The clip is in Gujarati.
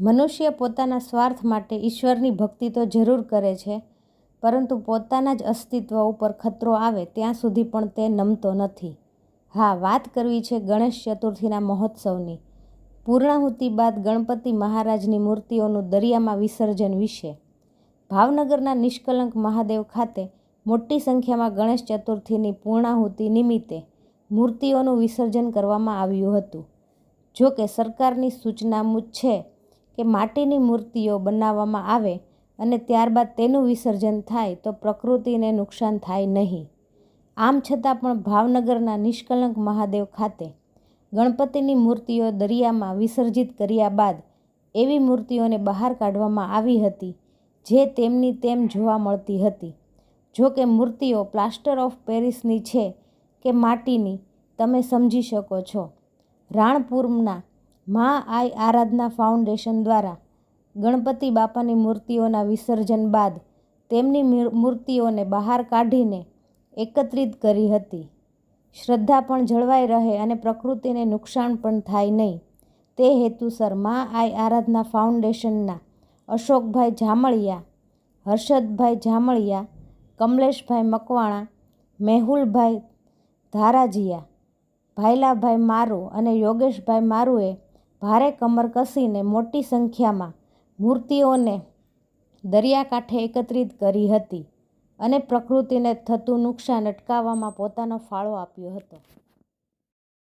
મનુષ્ય પોતાના સ્વાર્થ માટે ઈશ્વરની ભક્તિ તો જરૂર કરે છે, પરંતુ પોતાના જ અસ્તિત્વ ઉપર ખતરો આવે ત્યાં સુધી પણ તે નમતો નથી. હા, વાત કરવી છે ગણેશ ચતુર્થીના મહોત્સવની. પૂર્ણાહુતિ બાદ ગણપતિ મહારાજની મૂર્તિઓનું દરિયામાં વિસર્જન વિશે. ભાવનગરના નિષ્કલંક મહાદેવ ખાતે મોટી સંખ્યામાં ગણેશ ચતુર્થીની પૂર્ણાહુતિ નિમિત્તે મૂર્તિઓનું વિસર્જન કરવામાં આવ્યું હતું. જો કે સરકારની સૂચના છે કે માટીની મૂર્તિઓ બનાવવામાં આવે અને ત્યારબાદ તેનું વિસર્જન થાય તો પ્રકૃતિને નુકસાન થાય નહીં. આમ છતાં પણ ભાવનગરના નિષ્કલંક મહાદેવ ખાતે ગણપતિની મૂર્તિઓ દરિયામાં વિસર્જિત કર્યા બાદ એવી મૂર્તિઓને બહાર કાઢવામાં આવી હતી, જે તેમની તેમ જોવા મળતી હતી. જો કે મૂર્તિઓ પ્લાસ્ટર ઓફ પેરિસની છે કે માટીની, તમે સમજી શકો છો. રાણપુરના મા આઈ આરાધના ફાઉન્ડેશન દ્વારા ગણપતિ બાપાની મૂર્તિઓના વિસર્જન બાદ તેમની મૂર્તિઓને બહાર કાઢીને એકત્રિત કરી હતી. શ્રદ્ધા પણ જળવાઈ રહે અને પ્રકૃતિને નુકસાન પણ થાય નહીં. તે હેતુસર મા આઈ આરાધના ફાઉન્ડેશનના અશોકભાઈ જામળિયા, હર્ષદભાઈ જામળિયા, કમલેશભાઈ મકવાણા, મેહુલભાઈ ધારાજીયા, ભાઈલાભાઈ મારુ અને યોગેશભાઈ મારુએ ભારે કમર કસીને મોટી સંખ્યામાં મૂર્તિઓને દરિયાકાંઠે એકત્રિત કરી હતી અને પ્રકૃતિને થતું નુકસાન અટકાવવામાં પોતાનો ફાળો આપ્યો હતો.